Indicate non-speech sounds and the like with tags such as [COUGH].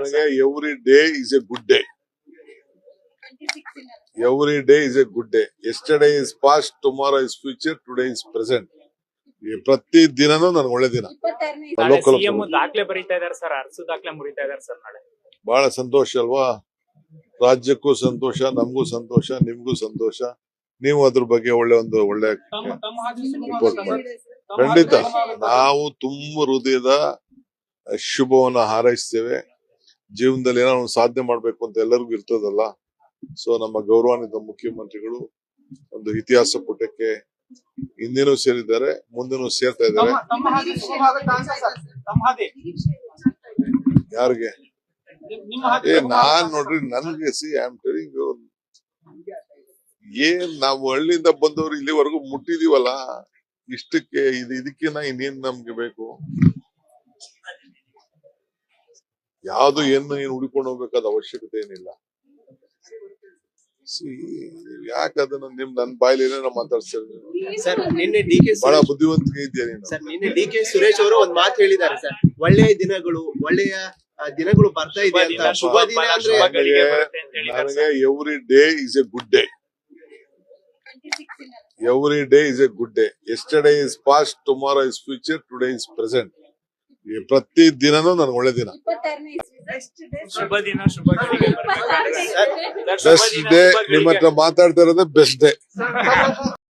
ನನಗೆ every day is a good day every day is a good day yesterday is past tomorrow is future today is present ಪ್ರತಿ ದಿನನೂ ನನ್ಗೆ ಒಳ್ಳೆ ದಿನ. Local ದಾಖಲೆ ಬರೀತಾ ಇದಾರೆ ಸರ್ ಅರಸು ದಾಖಲೆ ಮುರಿತಾ ಇದಾರೆ ಸರ್ ನಾಳೆ. ಬಹಳ ಸಂತೋಷ ಅಲ್ವಾ? ರಾಜ್ಯಕ್ಕೂ ಸಂತೋಷ ನಮಗೂ ಸಂತೋಷ ನಿಮ್ಗೂ ಸಂತೋಷ. ನೀವು ಅದ್ರ ಬಗ್ಗೆ ಒಳ್ಳೆ ಒಂದು ಒಳ್ಳೆ ರಿಪೋರ್ಟ್ ಮಾಡಿ. ಖಂಡಿತ. ನಾವು ತುಂಬ ಹೃದಯದ ಶುಭವನ್ನ ಹಾರೈಸ್ತೇವೆ. ಜೀವನದಲ್ಲಿ ಏನೋ ಒಂದು ಸಾಧನೆ ಮಾಡ್ಬೇಕು ಅಂತ ಎಲ್ಲರಿಗೂ ಇರ್ತದಲ್ಲ. ಸೊ ನಮ್ಮ ಗೌರವಾನ್ವಿತ ಮುಖ್ಯಮಂತ್ರಿಗಳು ಒಂದು ಇತಿಹಾಸ ಪುಟಕ್ಕೆ ಹಿಂದಿನೂ ಸೇರಿದ್ದಾರೆ, ಮುಂದಿನೂ ಸೇರ್ತಾ ಇದ್ದಾರೆ. ಯಾರಿಗೆ? ಏ, ನಾನ್ ನೋಡ್ರಿ, ನನ್ಗೆ ಸಿ, ಐ ಆಮ್ ಟೆಲಿಂಗ್ ಏನ್ ನಾವು ಹಳ್ಳಿಯಿಂದ ಬಂದವರು ಇಲ್ಲಿವರೆಗೂ ಮುಟ್ಟಿದೀವಲ್ಲ, ಇಷ್ಟಕ್ಕೆ ಇದು, ಇದಕ್ಕಿನ್ನ ಇನ್ನೇನ್ ನಮ್ಗೆ ಬೇಕು? ಯಾವ್ದು ಏನು ಏನು ಹುಡುಕೊಂಡು ಹೋಗ್ಬೇಕಾದ ಅವಶ್ಯಕತೆ ಏನಿಲ್ಲ. ಯಾಕೆ ಅದನ್ನ ನಿಮ್ ನನ್ ಬಾಯಲ್ಲಿ ಏನೇನೋ ಮಾತಾಡ್ತಾರೆ ಸರ್ ನಿನ್ನೆ ಡಿ ಕೆ ಬಹಳ ಬುದ್ಧಿವಂತಿಕೆ ಇದೆಯಾ ನೀನು. ಸರ್ ನಿನ್ನೆ ಡಿ ಕೆ ಸುರೇಶ್ ಅವರು ಒಂದ್ ಮಾತು ಹೇಳಿದ್ದಾರೆ ಸರ್. ಒಳ್ಳೆಯ ದಿನಗಳು ಒಳ್ಳೆಯ ದಿನಗಳು ಬರ್ತಾ ಇದೆ ಅಂತ. ಶುಭ ದಿನ ಅಂದ್ರೆ ನನಗೆ every day is a good day every day is a good day yesterday is past tomorrow is future today is present ಪ್ರತಿ ದಿನನೂ ನನ್ಗೆ ಒಳ್ಳೆ ದಿನ. ಶುಭ ಶುಭ ಬೆಸ್ಟ್ ಡೇ ನಿಮ್ಮ ಹತ್ರ ಮಾತಾಡ್ತಾ ಇರೋದೇ ಬೆಸ್ಟ್ ಡೇ [LAUGHS]